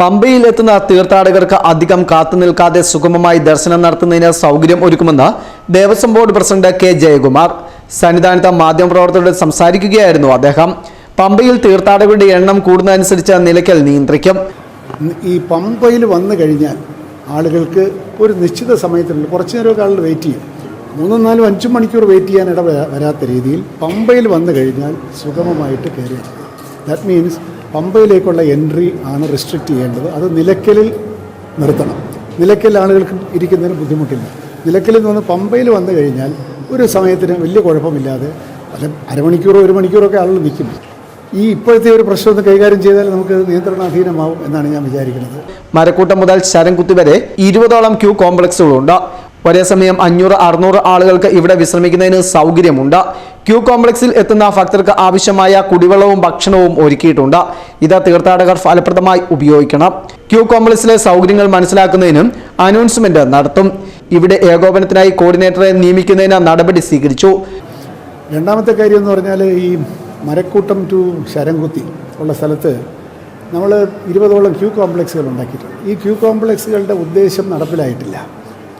പമ്പയിൽ എത്തുന്ന തീർത്ഥാടകർക്ക് അധികം കാത്തുനിൽക്കാതെ സുഗമമായി ദർശനം നടത്തുന്നതിന് സൗകര്യം ഒരുക്കുമെന്ന് Devaswom board president K Jayakumar സന്നിധാനത്ത് മാധ്യമപ്രവർത്തകരോട് സംസാരിക്കുകയായിരുന്നു അദ്ദേഹം. പമ്പയിൽ തീർത്ഥാടകരുടെ എണ്ണം കൂടുന്നതനുസരിച്ച് നിലയ്ക്കൽ നിയന്ത്രിക്കും. ഈ പമ്പയിൽ വന്നു കഴിഞ്ഞാൽ ആളുകൾക്ക് ഒരു നിശ്ചിത സമയത്തിനുള്ളിൽ കുറച്ച് നേരമൊക്കെ ആളുകൾ വെയിറ്റ് ചെയ്യും. മൂന്നും നാലും അഞ്ചും മണിക്കൂർ വെയിറ്റ് ചെയ്യാൻ ഇട വരാത്ത രീതിയിൽ പമ്പയിൽ വന്നു കഴിഞ്ഞാൽ സുഗമമായിട്ട് കയറി ദാറ്റ് മീൻസ് പമ്പയിലേക്കുള്ള എൻട്രി ആണ് റെസ്ട്രിക്റ്റ് ചെയ്യേണ്ടത്. അത് നിലയ്ക്കലിൽ നിർത്തണം. നിലയ്ക്കൽ ആളുകൾക്ക് ഇരിക്കുന്നതിന് ബുദ്ധിമുട്ടില്ല. നിലയ്ക്കലിൽ നിന്ന് പമ്പയിൽ വന്നു കഴിഞ്ഞാൽ ഒരു സമയത്തിന് വലിയ കുഴപ്പമില്ലാതെ അല്ല അരമണിക്കൂറോ ഒരു മണിക്കൂറോ ഒക്കെ ആളുകൾ നിൽക്കും. ഈ ഇപ്പോഴത്തെ ഒരു പ്രശ്നം ഒന്ന് കൈകാര്യം ചെയ്താൽ നമുക്ക് നിയന്ത്രണാധീനമാവും എന്നാണ് ഞാൻ വിചാരിക്കുന്നത്. മരക്കൂട്ടം മുതൽ ശരംകുത്തി വരെ ഇരുപതോളം ക്യൂ കോംപ്ലക്സുകളുണ്ട് ഒരേ സമയം അഞ്ഞൂറ് അറുന്നൂറ് ആളുകൾക്ക് ഇവിടെ വിശ്രമിക്കുന്നതിന് സൗകര്യമുണ്ട്. ക്യൂ കോംപ്ലക്സിൽ എത്തുന്ന ഭക്തർക്ക് ആവശ്യമായ കുടിവെള്ളവും ഭക്ഷണവും ഒരുക്കിയിട്ടുണ്ട്. ഇത് തീർത്ഥാടകർ ഫലപ്രദമായി ഉപയോഗിക്കണം. ക്യൂ കോംപ്ലക്സിലെ സൗകര്യങ്ങൾ മനസ്സിലാക്കുന്നതിനും അനൗൺസ്മെന്റ് നടത്തും. ഇവിടെ ഏകോപനത്തിനായി കോർഡിനേറ്ററെ നിയമിക്കുന്നതിന് നടപടി സ്വീകരിച്ചു. രണ്ടാമത്തെ കാര്യം എന്ന് പറഞ്ഞാൽ ഈ മരക്കൂട്ടം ടു ശരംകുത്തി ഉള്ള സ്ഥലത്ത് നമ്മൾ ഇരുപതോളം ക്യൂ കോംപ്ലക്സുകൾ ഉണ്ടാക്കിയിട്ടുണ്ട്. ഈ ക്യൂ കോംപ്ലക്സുകളുടെ ഉദ്ദേശം നടപ്പിലായിട്ടില്ല.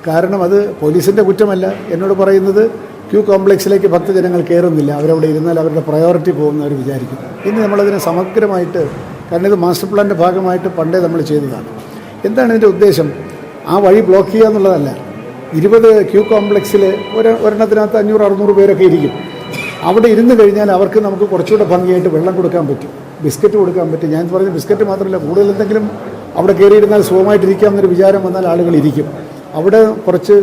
കാരണം അത് പോലീസിന്റെ കുറ്റമല്ല. എന്നോട് പറയുന്നത് ക്യൂ കോംപ്ലക്സിലേക്ക് ഭക്തജനങ്ങൾ കയറുന്നില്ല അവരവിടെ ഇരുന്നാൽ അവരുടെ പ്രയോറിറ്റി പോകുന്നവർ വിചാരിക്കും. ഇന്ന് നമ്മളതിനെ സമഗ്രമായിട്ട് കാരണം ഇത് മാസ്റ്റർ പ്ലാന്റെ ഭാഗമായിട്ട് പണ്ടേ നമ്മൾ ചെയ്തതാണ്. എന്താണ് ഇതിന്റെ ഉദ്ദേശം? ആ വഴി ബ്ലോക്ക് ചെയ്യുക എന്നുള്ളതല്ല. ഇരുപത് ക്യൂ കോംപ്ലക്സിൽ ഒരു ഒരെണ്ണത്തിനകത്ത് അഞ്ഞൂറ് അറുന്നൂറ് പേരൊക്കെ ഇരിക്കും. അവിടെ ഇരുന്ന് കഴിഞ്ഞാൽ അവർക്ക് നമുക്ക് കുറച്ചുകൂടെ ഭംഗിയായിട്ട് വെള്ളം കൊടുക്കാൻ പറ്റും. ബിസ്ക്കറ്റ് കൊടുക്കാൻ പറ്റും. ഞാൻ പറഞ്ഞ ബിസ്ക്കറ്റ് മാത്രമല്ല കൂടുതൽ എന്തെങ്കിലും അവിടെ കയറിയിരുന്നാൽ സുഖമായിട്ടിരിക്കാം എന്നൊരു വിചാരം വന്നാൽ ആളുകൾ ഇരിക്കും. അവിടെ കുറച്ച്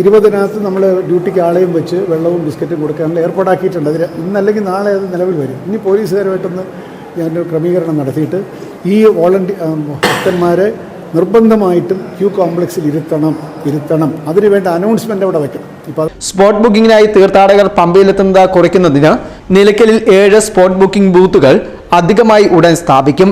ഇരുപതിനകത്ത് നമ്മൾ ഡ്യൂട്ടിക്ക് ആളെയും വെച്ച് വെള്ളവും ബിസ്ക്കറ്റും കൊടുക്കാനുള്ള ഏർപ്പാടാക്കിയിട്ടുണ്ട്. അതിൽ ഇന്നല്ലെങ്കിൽ നാളെ അത് നിലവിൽ വരും. ഇനി പോലീസുകാരുമായിട്ടൊന്ന് ഞാൻ ക്രമീകരണം നടത്തിയിട്ട് ഈ വോളണ്ടി ഭക്തന്മാരെ നിർബന്ധമായിട്ടും ക്യൂ കോംപ്ലക്സിൽ ഇരുത്തണം ഇരുത്തണം. അതിനുവേണ്ട അനൗൺസ്മെന്റ് അവിടെ വെക്കണം. സ്പോട്ട് ബുക്കിംഗിനായി തീർത്ഥാടകർ പമ്പയിലെത്തുന്നത് കുറയ്ക്കുന്നതിന് നിലയ്ക്കലിൽ ഏഴ് സ്പോട്ട് ബുക്കിംഗ് ബൂത്തുകൾ അധികമായി ഉടൻ സ്ഥാപിക്കും.